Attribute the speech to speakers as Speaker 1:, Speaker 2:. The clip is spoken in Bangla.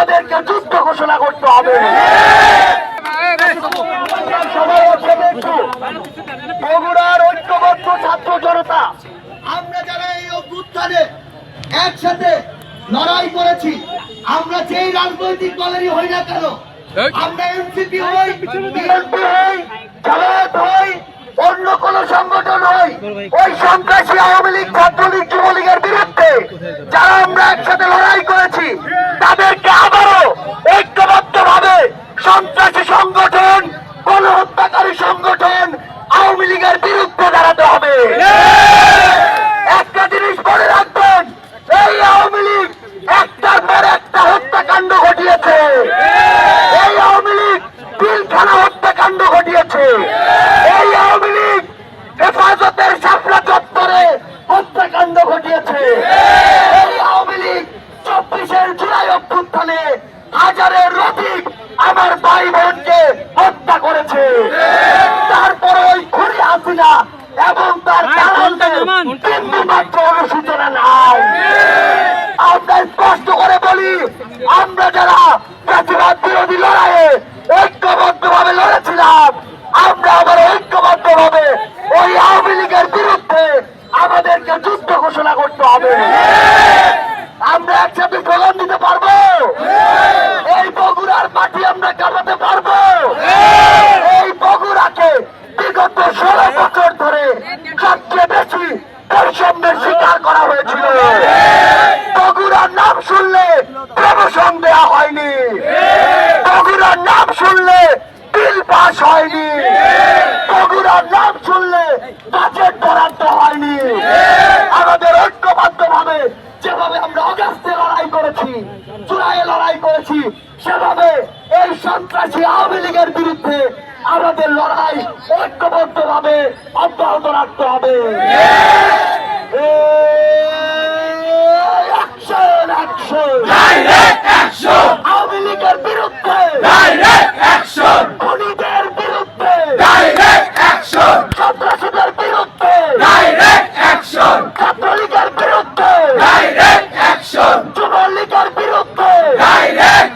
Speaker 1: আমাদেরকে যুদ্ধ ঘোষণা করতে হবে। বগুড়ার ঐক্যবদ্ধ ছাত্র জনতা, আমরা যারা এই অভ্যুত্থানে একসাথে লড়াই করেছি, আমরা যেই রাজনৈতিক দলেরই হই না কেন, আমরা এনসিপি হই, বিএনপি হই, জামায়াত হই, অন্য কোন সংগঠন হই, ওই সন্ত্রাসী আওয়ামী লীগ, ছাত্রলীগ, যুবলীগের বিরুদ্ধে যারা আমরা একসাথে লড়াই করেছি, তাদেরকে আমার ভাই বোনকে হত্যা করেছে। তারপর ওই খুরি হাসিনা এবং তার দালালদের বিন্দু মাত্র অনুসূচনা নাই। আমরা স্পষ্ট করে বলি আমরা যারা বিরোধী লড়াইয়ে ঐক্যবদ্ধ ভাবে লড়েছিলাম আমরা আবার ঐক্যবদ্ধ ভাবে ওই আওয়ামী লীগের বিরুদ্ধে আমাদেরকে যুদ্ধ ঘোষণা করতে হবে। আমরা একসাথে শুনলে প্রমোশন দেওয়া হয়নি। বগুড়ার নাম শুনলে বিল পাস হয়নি। বগুড়ার নাম শুনলে বাজেট বরাদ্দ হয়নি। আমাদের ঐক্যবদ্ধ ভাবে যেভাবে আমরা অগাস্টে লড়াই করেছি চূড়ায় লড়াই করেছি, সেভাবে এই সন্ত্রাসী আওয়ামী লীগের বিরুদ্ধে আমাদের লড়াই ঐক্যবদ্ধ ভাবে অব্যাহত রাখতে হবে। ডাইরেকশন যুবলীগের বিরুদ্ধে। ডাইরেক্ট